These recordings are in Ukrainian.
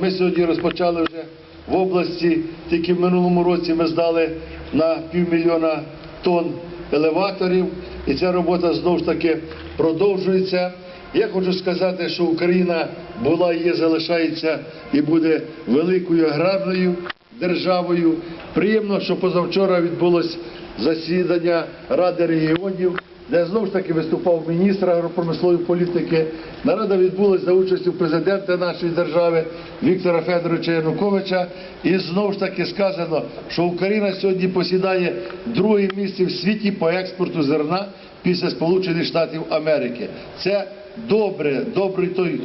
Ми сьогодні розпочали вже в області, тільки в минулому році ми здали на півмільйона тонн елеваторів, і ця робота знову ж таки продовжується. Я хочу сказати, що Україна була, є, залишається і буде великою аграрною державою. Приємно, що позавчора відбулось засідання Ради регіонів, де знову ж таки виступав міністр агропромислової політики. Нарада відбулася за участю президента нашої держави Віктора Федоровича Януковича. І знову ж таки сказано, що Україна сьогодні посідає друге місце в світі по експорту зерна після Сполучених Штатів Америки. Це добре, добрий той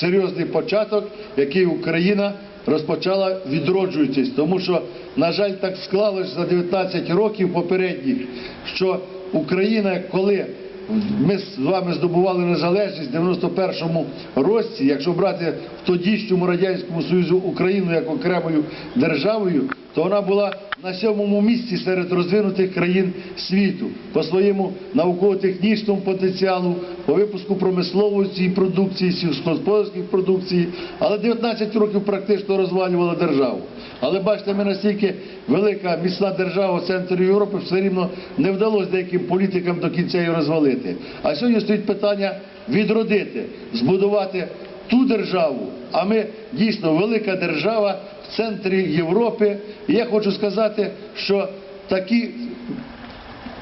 серйозний початок, який Україна розпочала відроджуючись, тому що, на жаль, так склалось за 19 років попередніх, що Україна, коли ми з вами здобували незалежність в 91-му році, якщо брати в тодішньому радянському союзу Україну як окремою державою, то вона була на сьомому місці серед розвинутих країн світу по своєму науково-технічному потенціалу, по випуску промислової продукції, сільськогосподарської продукції, але 19 років практично розвалювала державу. Але бачите, ми настільки велика міцна держава в центрі Європи, все рівно не вдалося деяким політикам до кінця її розвалити. А сьогодні стоїть питання відродити, збудувати ту державу, а ми дійсно велика держава центрі Європи. І я хочу сказати, що такі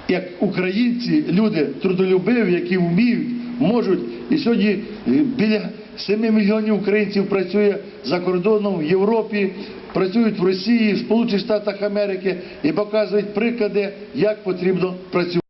як українці, люди трудолюбиві, які вміють, можуть. І сьогодні е, біля 7 мільйонів українців працює за кордоном в Європі, працюють в Росії, в Сполучених Штатах Америки і показують приклади, як потрібно працювати.